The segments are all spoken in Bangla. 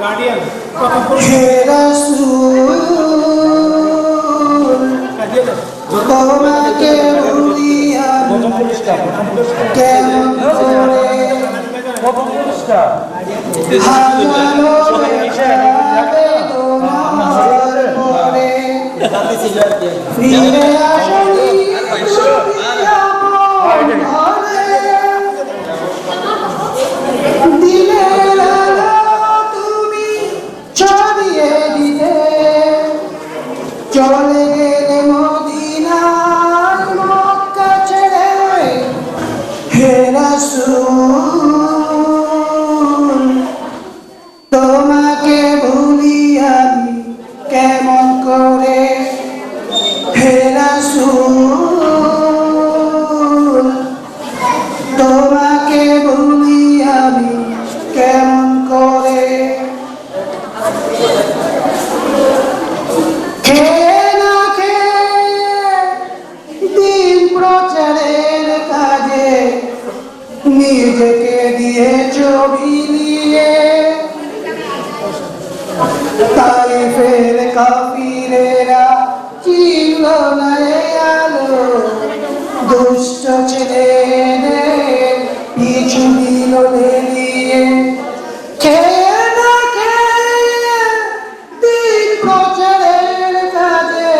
গার্ডিয়ান তোমাকে প্রথম পুরস্কার কেমন করে প্রথম পুরস্কার ফিরে প্রচারের কাজে। নিজেকে দিয়ে ছবি নিয়ে। তাই ফের কাফিরেরা চিনল না আলো। দুষ্ট ছেলেদের পিছু দিল নিয়ে প্রচারের কাজে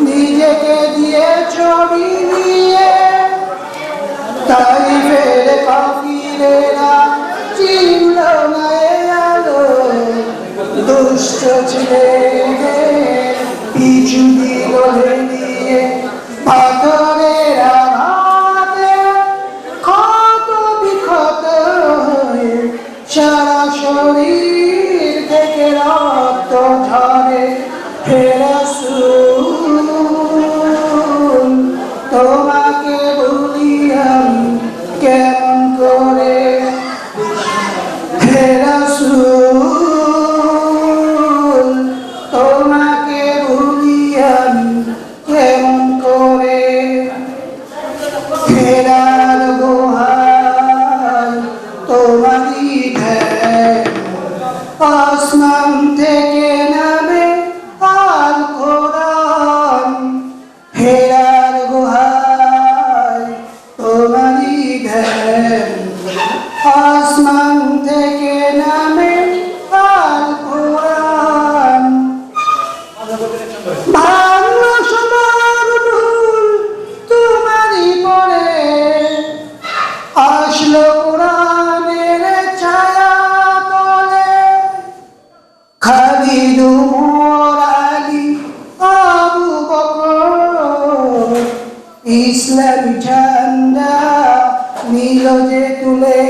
নিজেকে দিয়ে ছবি কাফিরেরা চিনল না আলো দুষ্ট ছেলেদের পিছু দিল নিয়ে পাথরের আসলো কোরআনের ছায়া তলে। খালিদ উমর আলী আবু বকর। ইসলাম ঝান্ডা নীল যে তুলে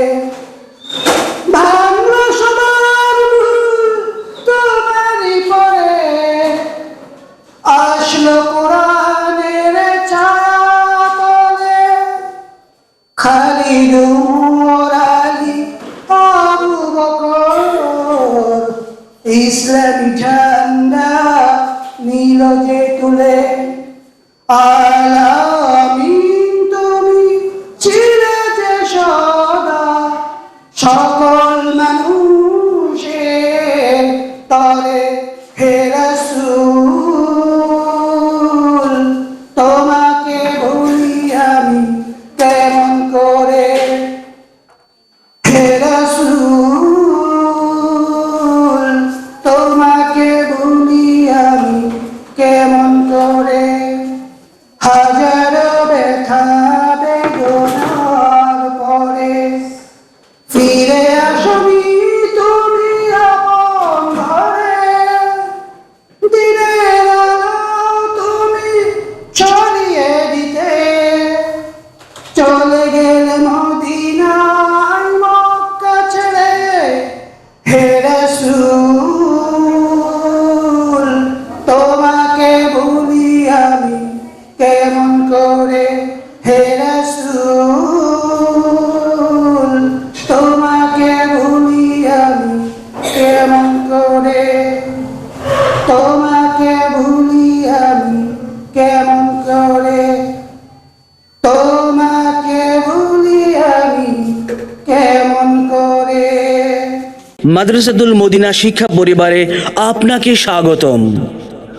উমর আলী ইসলামী ঝান্ডা নীল যে তুলে। আলামিন তুমি ছিলে যে সদা, সকল মানুষের তরে। কেমন করে মাদ্রাসাতুল মদিনা শিক্ষা পরিবারে আপনাকে স্বাগতম।